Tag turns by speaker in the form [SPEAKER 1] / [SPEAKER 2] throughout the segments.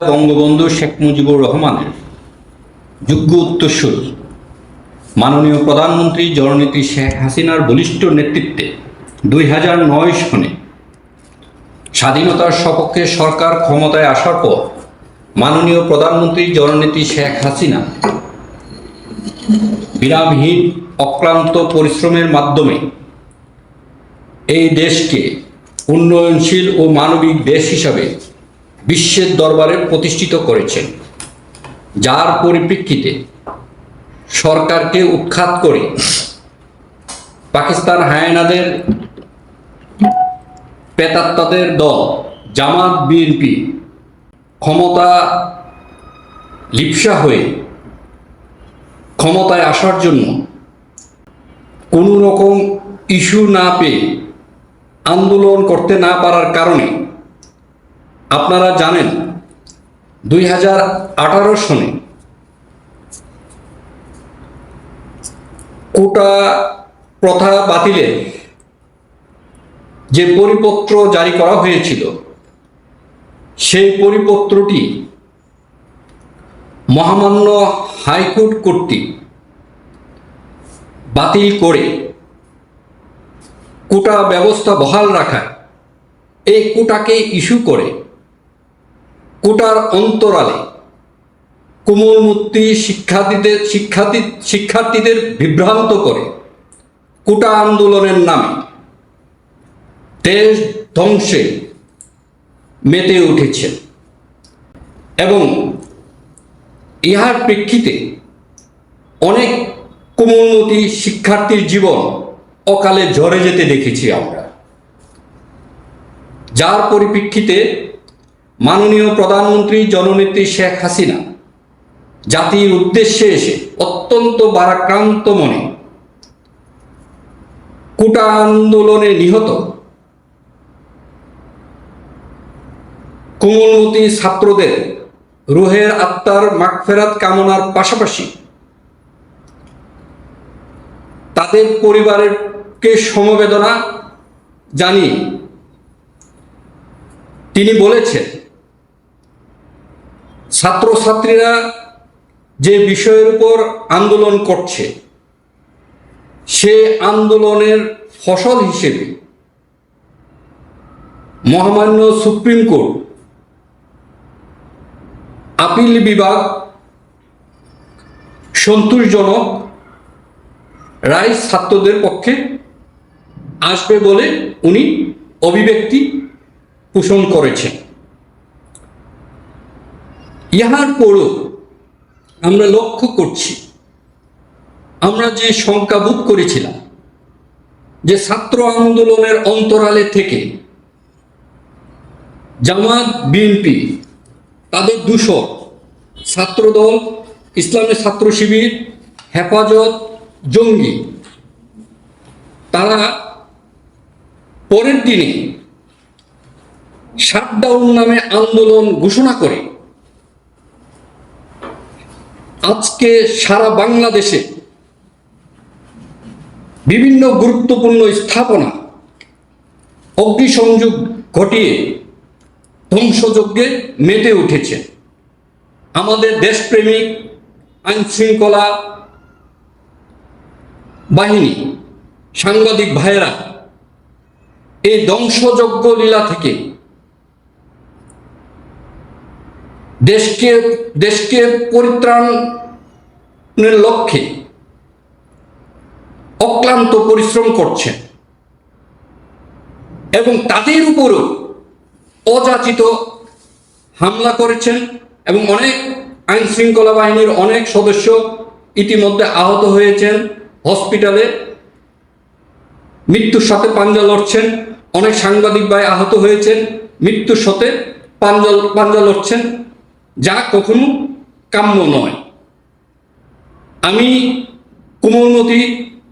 [SPEAKER 1] বঙ্গবন্ধু শেখ মুজিবুর রহমানের যোগ্য উত্তরসূরি মাননীয় প্রধানমন্ত্রী জননেত্রী শেখ হাসিনার বলিষ্ঠ নেতৃত্বে দুই হাজার নয় সনে স্বাধীনতার সপক্ষে সরকার ক্ষমতায় আসার পর মাননীয় প্রধানমন্ত্রী জননেত্রী শেখ হাসিনা বিরামহীন অক্লান্ত পরিশ্রমের মাধ্যমে এই দেশকে উন্নয়নশীল ও মানবিক দেশ হিসাবে বিশ্বের দরবারে প্রতিষ্ঠিত করেছেন। যার পরিপ্রেক্ষিতে সরকারকে উৎখাত করে পাকিস্তান হায়নাদের পেতাত্তাদের দল জামাত বিএনপি ক্ষমতা লিপসা হয়ে ক্ষমতায় আসার জন্য কোনো রকম ইস্যু না পেয়ে আন্দোলন করতে না পারার কারণে আপনারা জানেন, দুই হাজার আঠারো সনে কোটা প্রথা বাতিলে যে পরিপত্র জারি করা হয়েছিল, সেই পরিপত্রটি মহামান্য হাইকোর্ট কর্তৃক বাতিল করে কোটা ব্যবস্থা বহাল রাখায়, এই কোটাকে ইস্যু করে কোটার অন্তরালে কোমলমূর্তি শিক্ষার্থীদের শিক্ষার্থী শিক্ষার্থীদের বিভ্রান্ত করে কোটা আন্দোলনের নামে দেশ ধ্বংসে মেতে উঠেছে। এবং ইহার প্রেক্ষিতে অনেক কোমলমতি শিক্ষার্থীর জীবন অকালে ঝরে যেতে দেখেছি আমরা। যার পরিপ্রেক্ষিতে মাননীয় প্রধানমন্ত্রী জননেত্রী শেখ হাসিনা জাতির উদ্দেশ্যে এসে অত্যন্ত বারাক্রান্ত মনে কোটা আন্দোলনে নিহত কোমলমতি ছাত্রদের রুহের আত্মার মাগফেরাত কামনার পাশাপাশি তাদের পরিবারেরকে সমবেদনা জানিয়ে তিনি বলেছেন ছাত্রছাত্রীরা যে বিষয়ের উপর আন্দোলন করছে, সে আন্দোলনের ফসল হিসেবে মহামান্য সুপ্রিম কোর্ট, আপিল বিভাগ, সন্তোষজনক রায় ছাত্রদের পক্ষে আসবে বলে উনি অভিব্যক্তি পোষণ করেছেন। ইহার পরও আমরা লক্ষ্য করছি, আমরা যে শঙ্কাবোধ করেছিলাম, যে ছাত্র আন্দোলনের অন্তরালে থেকে জামাত, বিএনপি, তাদের দূষর ছাত্রদল, ইসলামী ছাত্র শিবির, হেফাজত, জঙ্গি, তারা পরের দিনে শাটডাউন নামে আন্দোলন ঘোষণা করে আজকে সারা বাংলাদেশে বিভিন্ন গুরুত্বপূর্ণ স্থাপনা অগ্নিসংযোগ ঘটিয়ে ধ্বংসযজ্ঞে মেতে উঠেছে। আমাদের দেশপ্রেমিক আইন শৃঙ্খলা বাহিনী, সাংবাদিক ভাইয়েরা, এই ধ্বংসযজ্ঞ লীলা থেকে দেশকে দেশকে পরিত্রাণের লক্ষ্যে অক্লান্ত পরিশ্রম করছেন এবং তাদের উপরও অযাচিত হামলা করেছেন এবং অনেক আইন শৃঙ্খলা বাহিনীর অনেক সদস্য ইতিমধ্যে আহত হয়েছেন, হসপিটালে মৃত্যুর সাথে পাঞ্জা লড়ছেন, অনেক সাংবাদিক ভাই আহত হয়েছেন, মৃত্যুর সাথে পাঞ্জা পাঞ্জা লড়ছেন। যা কখনো কাম্য নয়। আমি কোমলমতি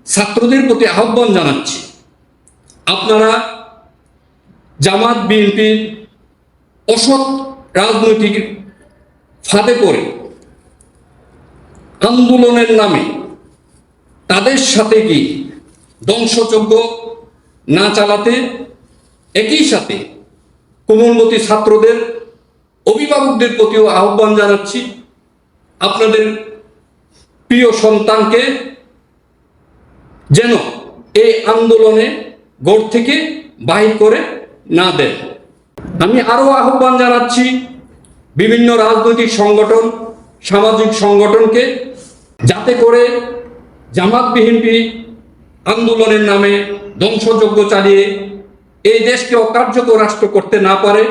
[SPEAKER 1] ছাত্রদের প্রতি আহ্বান জানাচ্ছি। আপনারা জামাত, বিএনপির অসৎ রাজনৈতিক ফাঁদে পড়ে আন্দোলনের নামে তাদের সাথে কি ধ্বংসযজ্ঞ না চালাতে একই সাথে কোমলমতি ছাত্রদের অভিভাবকদের প্রতিও আহ্বান জানাচ্ছি। আপনাদের প্রিয় সন্তানকে যেন এই আন্দোলনে গড় থেকে বাহির করে না দেন। আমি আরও আহ্বান জানাচ্ছি, বিভিন্ন রাজনৈতিক সংগঠন, সামাজিক সংগঠনকে যাতে করে জামাত আন্দোলনের নামে ধ্বংসযজ্ঞ চালিয়ে এই দেশকে অকার্যকর রাষ্ট্র করতে না পারে।